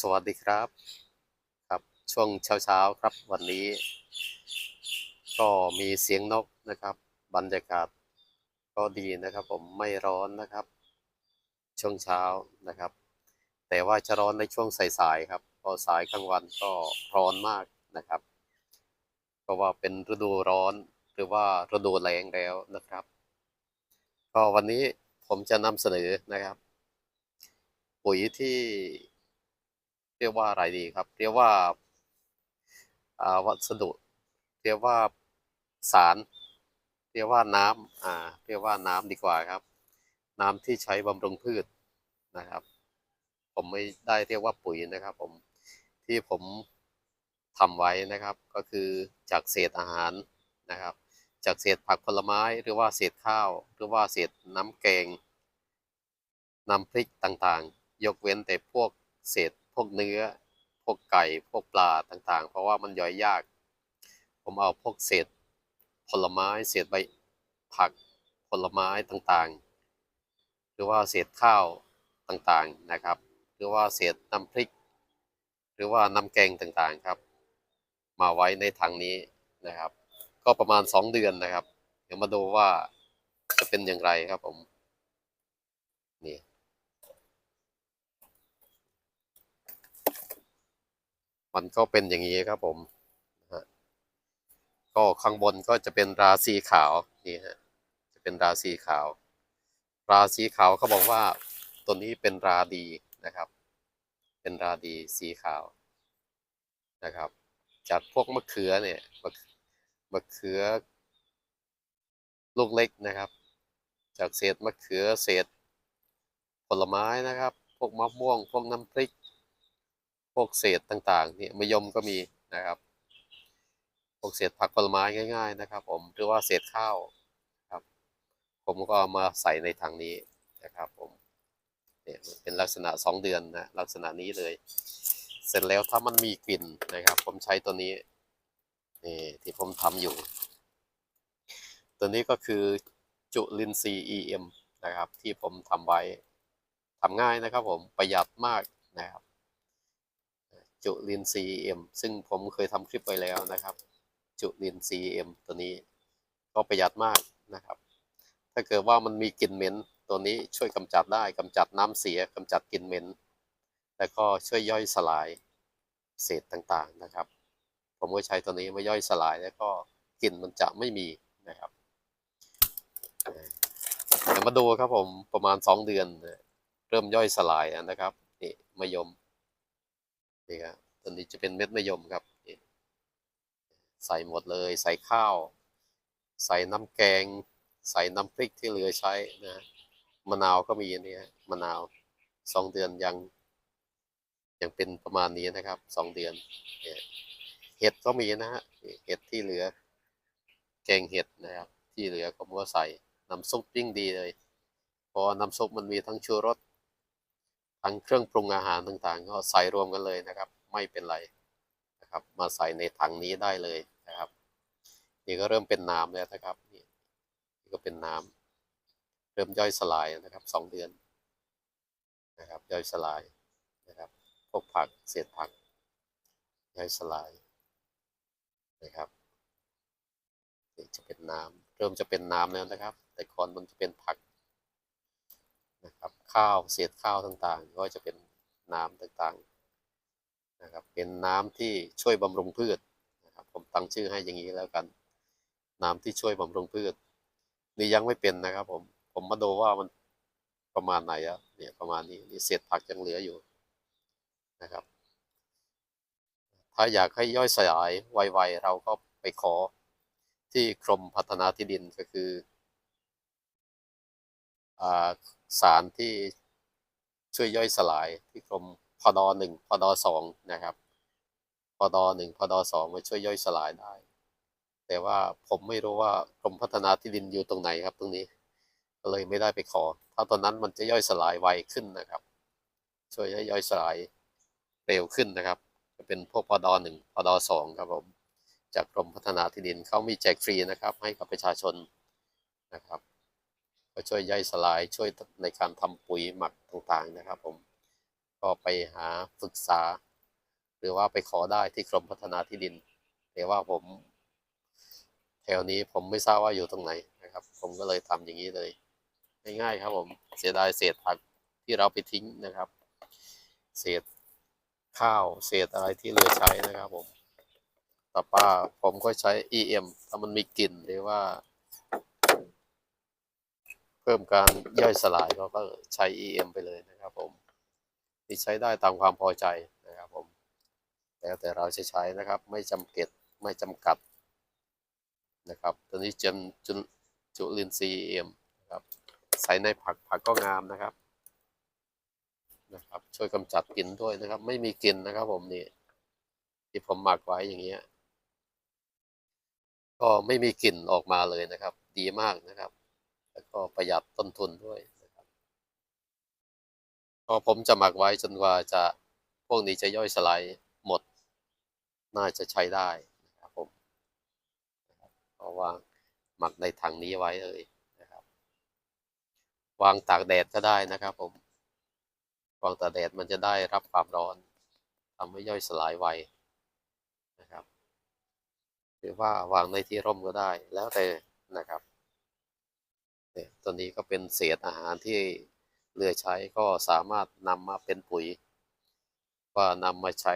สวัสดีครับครับช่วงเช้าๆครับวันนี้ ก็มีเสียงนกนะครับ บรรยากาศก็ดีนะครับ ผมไม่ร้อนนะครับ ช่วงเช้านะครับ แต่ว่าจะร้อนในช่วงสายๆครับ พอสายกลางวันก็ร้อนมากนะครับเพราะว่าเป็นฤดูร้อนหรือว่าฤดูแล้งแล้วนะครับ ก็วันนี้ผมจะนำเสนอนะครับ ปุ๋ยที่ เรียกว่าอะไรดีครับ เรียกว่าวัสดุ เรียกว่าสาร เรียกว่าน้ำอ่าเรียกว่าน้ำดีกว่าครับ น้ำที่ใช้บำรุงพืชนะครับ ผมไม่ได้เรียกว่าปุ๋ยนะครับ ผมที่ผมทำไว้นะครับ ก็คือจากเศษอาหารนะครับ จากเศษผักผลไม้หรือว่าเศษข้าว หรือว่าเศษน้ำแกงน้ำพริกต่างๆ ยกเว้นแต่พวกเศษ วกเนื้อ พวกไก่ พวกปลาต่างๆ เพราะว่ามันย่อยยาก ผมเอาพวกเศษผลไม้ เศษใบผักผลไม้ต่างๆ หรือว่าเศษข้าวต่างๆนะครับ หรือว่าเศษน้ำพริก หรือว่าน้ำแกงต่างๆครับ มาไว้ในถังนี้นะครับ ก็ประมาณสองเดือนนะครับ เดี๋ยวมาดูว่าจะเป็นอย่างไรครับผมนี่ มันก็เป็นอย่างนี้ครับผมนะฮะก็ข้างบนก็จะเป็นราสีขาวนี่ฮะจะเป็นราสีขาว ราสีขาวเขาบอกว่าตัวนี้เป็นราดีนะครับ เป็นราดีสีขาวนะครับ จากพวกมะเขือเนี่ยมะมะเขือ ลูกเล็กนะครับ จากเศษมะเขือเศษผลไม้นะครับ พวกมะม่วง พวกน้ำพริก วกเศษต่างๆเนี่ยมะยมก็มีนะครับพวกเศษผักผลไม้ง่ายๆนะครับ ผมหรือว่าเศษข้าวครับ ผมก็เอามาใส่ในถังนี้นะครับผมเนี่ยเป็นลักษณะสองเดือนนะลักษณะนี้เลย เสร็จแล้วถ้ามันมีกลิ่นนะครับ ผมใช้ตัวนี้นี่ที่ผมทำอยู่ ตัวนี้ก็คือจุลินทรีย์ EM นะครับ ที่ผมทำไว้ทำง่ายนะครับ ผมประหยัดมากนะครับ จุลินทรีย์ EM ซึ่งผมเคยทำคลิปไว้แล้วนะครับ จุลินทรีย์ EM ตัวนี้ก็ประหยัดมากนะครับ ถ้าเกิดว่ามันมีกลิ่นเหม็นตัวนี้ช่วยกำจัดได้กำจัดน้ำเสียกำจัดกลิ่นเหม็นแล้วก็ช่วยย่อยสลายเศษต่างๆนะครับ ผมก็ใช้ตัวนี้มาย่อยสลายแล้วก็กลิ่นมันจะไม่มีนะครับเดี๋ยวมาดูครับผมประมาณสองเดือน เริ่มย่อยสลายนะครับนี่มะยม นี่ครับตัวนี้จะเป็นเม็ดมะยมครับ ใส่หมดเลย ใส่ข้าว ใส่น้ำแกง ใส่น้ำพริกที่เหลือใช้นะมะนาวก็มีอันนี้มะนาวสองเดือนยัง ยังเป็นประมาณนี้นะครับสองเดือนเห็ดก็มีนะฮะเห็ดที่เหลือ แกงเห็ดนะครับ ที่เหลือผมก็ใส่น้ำซุปยิ่งดีเลยเพราะน้ำซุปมันมีทั้งชูรส ทั้งเครื่องปรุงอาหารต่างๆ ก็ใส่รวมกันเลยนะครับ ไม่เป็นไรนะครับ มาใส่ในถังนี้ได้เลยนะครับ นี่ก็เริ่มเป็นน้ำแล้วนะครับนี่ก็เป็นน้ำเริ่มย่อยสลายนะครับสองเดือนนะครับย่อยสลายนะครับพวกผักเศษผักย่อยสลายนะครับนี่จะเป็นน้ำเริ่มจะเป็นน้ำแล้วนะครับ แต่ก่อนมันจะเป็นผักนะครับ ข้าวเศษข้าวต่างๆ ก็จะเป็นน้ำต่างๆนะครับเป็นน้ำที่ช่วยบำรุงพืชนะครับผมตั้งชื่อให้อย่างนี้แล้วกัน น้ำที่ช่วยบำรุงพืช นี่ยังไม่เป็นนะครับผมผมมาดูว่ามันประมาณไหนอะเนี่ยประมาณนี้นี่เศษผักยังเหลืออยู่นะครับ ถ้าอยากให้ย่อยสลายไวๆเราก็ไปขอที่กรมพัฒนาที่ดินก็คืออา สารที่ช่วยย่อยสลายที่กรมพดหนึ่งพดสองนะครับพดหนึ่งพดสองมาช่วยย่อยสลายได้ แต่ว่าผมไม่รู้ว่ากรมพัฒนาที่ดินอยู่ตรงไหนครับตรงนี้ก็เลยไม่ได้ไปขอ ถ้าตอนนั้นมันจะย่อยสลายไวขึ้นนะครับ ช่วยให้ย่อยสลายเร็วขึ้นนะครับจะเป็นพวกพดหนึ่งพดสองครับผมจากกรมพัฒนาที่ดินเขามีแจกฟรีนะครับ ให้กับประชาชนนะครับ ก็ช่วยย่อยสลายช่วยในการทำปุ๋ยหมักต่างๆนะครับ ผมก็ไปหาศึกษา หรือว่าไปขอได้ที่กรมพัฒนาที่ดินแต่ว่าผม แถวนี้ผมไม่ทราบว่าอยู่ตรงไหนนะครับ ผมก็เลยทำอย่างนี้เลย ง่ายๆครับผมเสียดายเศษผักที่เราไปทิ้งนะครับ เศษข้าวเศษอะไรที่เหลือใช้นะครับผมต่อป้าผมก็ใช้ EM ถ้ามันมีกลิ่นหรือว่า พิ่มการย่อยสลายก็ก็ใช้ EM ไปเลยนะครับผมที่ใช้ได้ตามความพอใจนะครับผมแล้วแต่เราจะใช้นะครับไม่จำเกตไม่จำกัดนะครับตัวนี้จนจุลจุลินทรีย์ EM นะครับใส่ในผักผักก็งามนะครับนะครับช่วยกำจัดกลิ่นด้วยนะครับ ไม่มีกลิ่นนะครับผมนี่ที่ผมหมักไว้อย่างเงี้ยก็ไม่มีกลิ่นออกมาเลยนะครับ ดีมากนะครับ แล้วก็ประหยัดต้นทุนด้วยนะครับก็ผมจะหมักไว้จนกว่าจะพวกนี้จะย่อยสลายหมด น่าจะใช้ได้นะครับผมนะครับก็วางหมักในถังนี้ไว้เลยนะครับ วางตากแดดก็ได้นะครับ ผมวางตากแดดมันจะได้รับความร้อนทำให้ย่อยสลายไวนะครับ หรือว่าวางในที่ร่มก็ได้แล้วแต่นะครับ เนี่ยตัวนี้ก็เป็นเศษอาหารที่เหลือใช้ก็สามารถนำมาเป็นปุ๋ย ว่านำมาใช้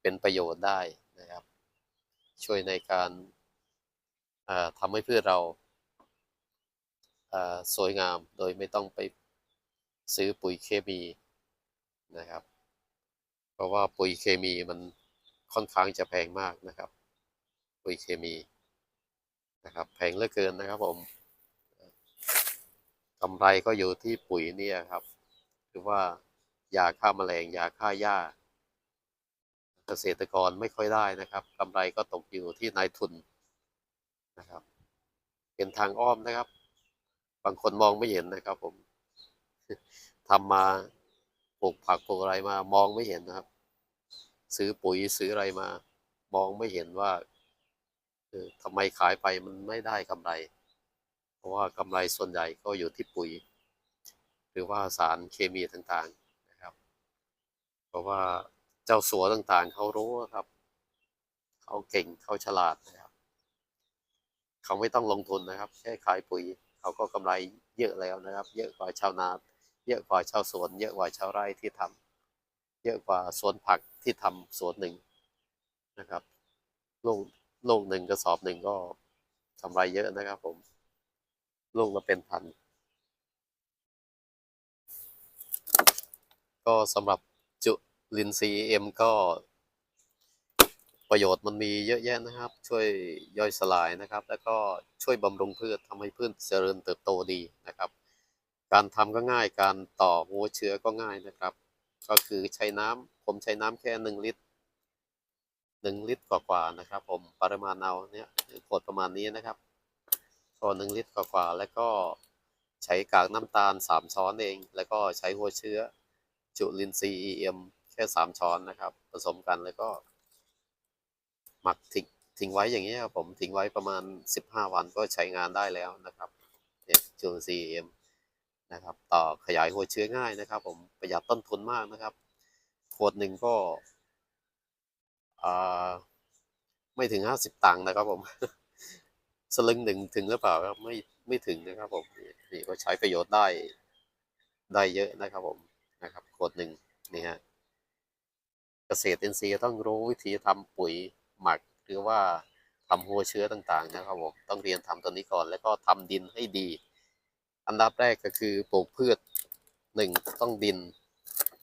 เป็นประโยชน์ได้นะครับ ช่วยในการาทำให้พืชเราาสวยงามโดยไม่ต้องไปซื้อปุ๋ยเคมีนะครับ เพราะว่าปุ๋ยเคมีมันค่อนข้างจะแพงมากนะครับ ปุ๋ยเคมีนะครับ แพงเหลือเกินนะครับผม กำไรก็อยู่ที่ปุ๋ยเนี่ยครับหรือว่ายาฆ่าแมลงยาฆ่าหญ้า เกษตรกรไม่ค่อยได้นะครับกำไรก็ตกอยู่ที่นายทุนนะครับ เป็นทางอ้อมนะครับ บางคนมองไม่เห็นนะครับ ผมทำมาปลูกผักปลูกอะไรมามองไม่เห็นนะครับ ซื้อปุ๋ยซื้ออะไรมา มองไม่เห็นว่าออทำไมขายไปมันไม่ได้กำไร เพราะว่ากำไรส่วนใหญ่ก็อยู่ที่ปุ๋ย หรือว่าสารเคมีต่างๆนะครับ เพราะว่าเจ้าสัวต่างๆเขารู้ครับเขาเก่งเขาฉลาดนะครับเขาไม่ต้องลงทุนนะครับ แค่ขายปุ๋ยเขาก็กำไรเยอะแล้วนะครับ เยอะกว่าชาวนา เยอะกว่าชาวสวน เยอะกว่าชาวไร่ที่ทำเยอะกว่าสวนผักที่ทำสวนหนึ่งนะครับลูกลูกหนึ่งกระสอบหนึ่งก็กำไรเยอะนะครับผม ลูกละเป็นพัน ก็สำหรับจุลินทรีย์เอ็มก็ประโยชน์มันมีเยอะแยะนะครับ ช่วยย่อยสลายนะครับ แล้วก็ช่วยบำรุงพืชทำให้พืชเจริญเติบโตดีนะครับ การทำก็ง่ายการต่อหัวเชื้อก็ง่ายนะครับ ก็คือใช้น้ำผมใช้น้ำแค่หนึ่งลิตรหนึ่งลิตรกว่าๆนะครับ ผมปริมาณเอาเนี่ยขวดประมาณนี้นะครับ ก็หนึ่งลิตรกว่าๆแล้วก็ใช้กากน้ำตาลสามช้อนเอง แล้วก็ใช้หัวเชื้อ จุลินทรีย์ EM แค่สามช้อนนะครับ ผสมกันแล้วก็ หมักทิ้งทิ้งไว้อย่างนี้ยครับผมทิ้งไว้ประมาณ 15 วันก็ใช้งานได้แล้วนะครับเนี่ยจุลินทรีย์ EM นะครับ ต่อขยายหัวเชื้อง่ายนะครับ ผมประหยัดต้นทุนมากนะครับขวดหนึ่งก็อ่าไม่ถึง 50 ตังค์นะครับผม สลึงหนึ่งถึงหรือเปล่าครับไม่ไม่ถึงนะครับผมนี่ก็ใช้ประโยชน์ได้ได้เยอะนะครับผมนะครับขวดหนึ่งนี่ฮะเกษตรอินทรีย์ต้องรู้วิธีทำปุ๋ยหมักหรือว่าทำหัวเชื้อต่างๆ นะครับผมต้องเรียนทำตัวนี้ก่อน แล้วก็ทำดินให้ดี อันดับแรกก็คือปลูกพืชหนึ่งต้องดิน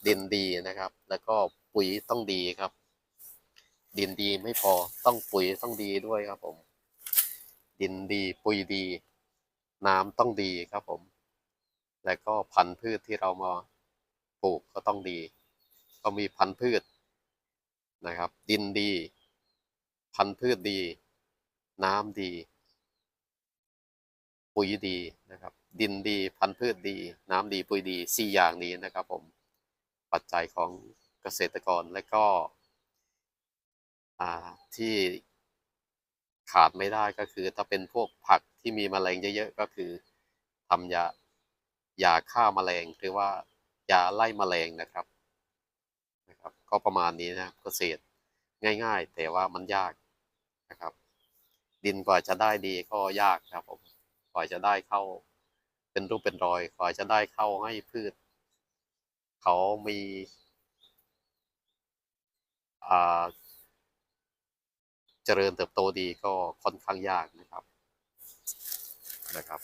ดินดีนะครับ แล้วก็ปุ๋ยต้องดีครับ ดินดีไม่พอต้องปุ๋ยต้องดีด้วยครับผม ดินดีปุ๋ยดี น้ำต้องดีครับผม แล้วก็พันธุ์พืชที่เรามาปลูกก็ต้องดี ก็มีพันธุ์พืชนะครับ ดินดี พันธุ์พืชดี น้ำดี ปุ๋ยดีนะครับ ดินดี พันธุ์พืชดี น้ำดีปุ๋ยดีสี่อย่างนี้นะครับ ผมปัจจัยของเกษตรกรและก็อ่าที่ ขาดไม่ได้ก็คือ ถ้าเป็นพวกผักที่มีแมลงเยอะๆก็คือทำยายาฆ่าแมลงหรือว่ายาไล่แมลงนะครับนะครับ ก็ประมาณนี้นะครับเกษตรง่าย ๆ แต่ว่ามันยากนะครับ ดินกว่าจะได้ดีก็ยากครับผมกว่าจะได้เข้า เป็นรูปเป็นรอยกว่าจะได้เข้าให้พืช เขามีอ่า จริญเติบโตดีก็ค่อนข้างยากนะครับนะครับ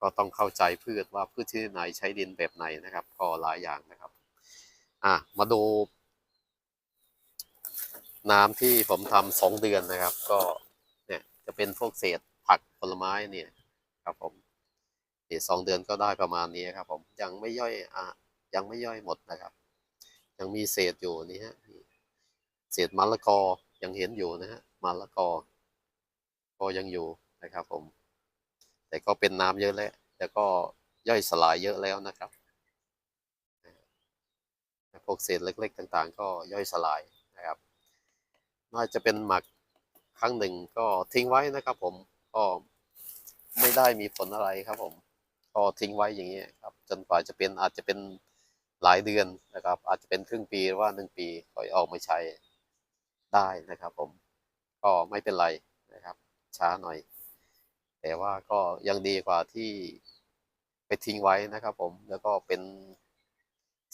ก็ต้องเข้าใจพืชว่าพืชที่ไหนใช้ดินแบบไหนนะครับ ก็หลายอย่างนะครับอะมาดู น้ำที่ผมทำสองเดือนนะครับ ก็เนี่ยจะเป็นพวกเศษผักผลไม้เนี่ยครับผมนี่สองเดือนก็ได้ประมาณนี้ครับ ผมยังไม่ย่อยอะยังไม่ย่อยหมดนะครับ ยังมีเศษอยู่นี่ฮะเศษมะละกอ ยังเห็นอยู่นะฮะมะละกอ ก็ยังอยู่นะครับผม แต่ก็เป็นน้ำเยอะแล้วแต่ก็ย่อยสลายเยอะแล้วนะครับพวกเศษเล็ก ๆ ต่างๆ ก็ย่อยสลายนะครับ น่าจะเป็นหมักครั้งหนึ่งก็ทิ้งไว้นะครับ ผมก็ไม่ได้มีผลอะไรครับ ผมก็ทิ้งไว้อย่างนี้ยครับ จนกว่าจะเป็นอาจจะเป็นหลายเดือนนะครับ อาจจะเป็นครึ่งปีหรือว่าหนึ่งปีก็ออกมาใช้ ได้นะครับผมก็ไม่เป็นไรนะครับ ช้าหน่อย แต่ว่าก็ยังดีกว่าที่ไปทิ้งไว้นะครับผมแล้วก็เป็น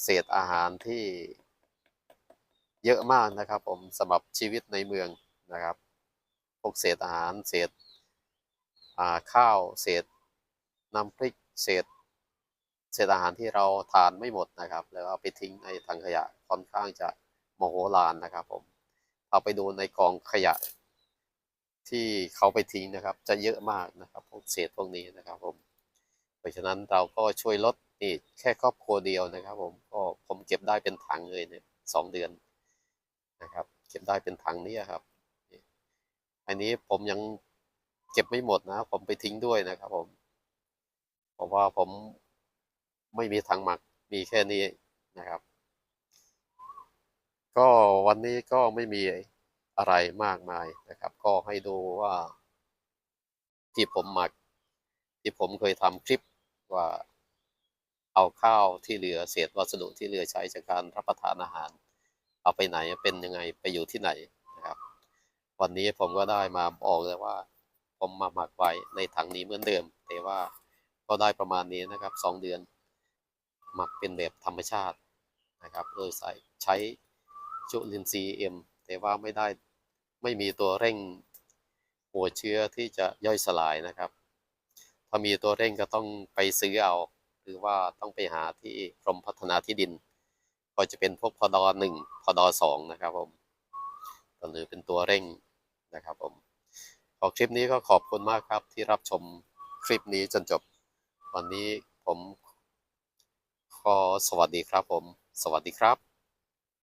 เศษอาหารที่เยอะมากนะครับ ผมสำหรับชีวิตในเมืองนะครับพวกเศษอาหารเศษข้าวเศษน้ำพริกเศษเศษอาหารที่เราทานไม่หมดนะครับ แล้วเอาไปทิ้งในถังขยะค่อนข้างจะโมโหลานนะครับผม เอาไปดูในกองขยะ ที่เขาไปทิ้งนะครับ จะเยอะมากนะครับพวกเศษพวกนี้นะครับผมเพราะฉะนั้นเราก็ช่วยลดนี่แค่ครอบครัวเดียวนะครับ ผมก็ผมเก็บได้เป็นถังเลยเนี่ยสองเดือนนะครับ เก็บได้เป็นถังนี้ครับ อันนี้ผมยังเก็บไม่หมดนะ ผมไปทิ้งด้วยนะครับ ผมเพราะว่าผมไม่มีถังหมักมีแค่นี้นะครับ ก็วันนี้ก็ไม่มีอะไรมากมายนะครับ ก็ให้ดูว่า ที่ผมหมัก ที่ผมเคยทำคลิปว่าเอาข้าวที่เหลือเศษวัสดุที่เหลือใช้จากการรับประทานอาหาร เอาไปไหนเป็นยังไงไปอยู่ที่ไหนนะครับ วันนี้ผมก็ได้มาบอกเลยว่า ผมมาหมักไว้ในถังนี้เหมือนเดิม แต่ว่าก็ได้ประมาณนี้นะครับสองเดือน หมักเป็นแบบธรรมชาตินะครับ โดยใส่ใช้ จุลินทรีย์เอ็มแต่ว่าไม่ได้ไม่มีตัวเร่งหัวเชื้อที่จะย่อยสลายนะครับ ถ้ามีตัวเร่งก็ต้องไปซื้อเอา หรือว่าต้องไปหาที่กรมพัฒนาที่ดิน ก็จะเป็นพวกพดหนึ่งพดสองนะครับผมหรือเป็นตัวเร่งนะครับผมขอคลิปนี้ก็ขอบคุณมากครับที่รับชมคลิปนี้จนจบ วันนี้ผมขอสวัสดีครับผม สวัสดีครับ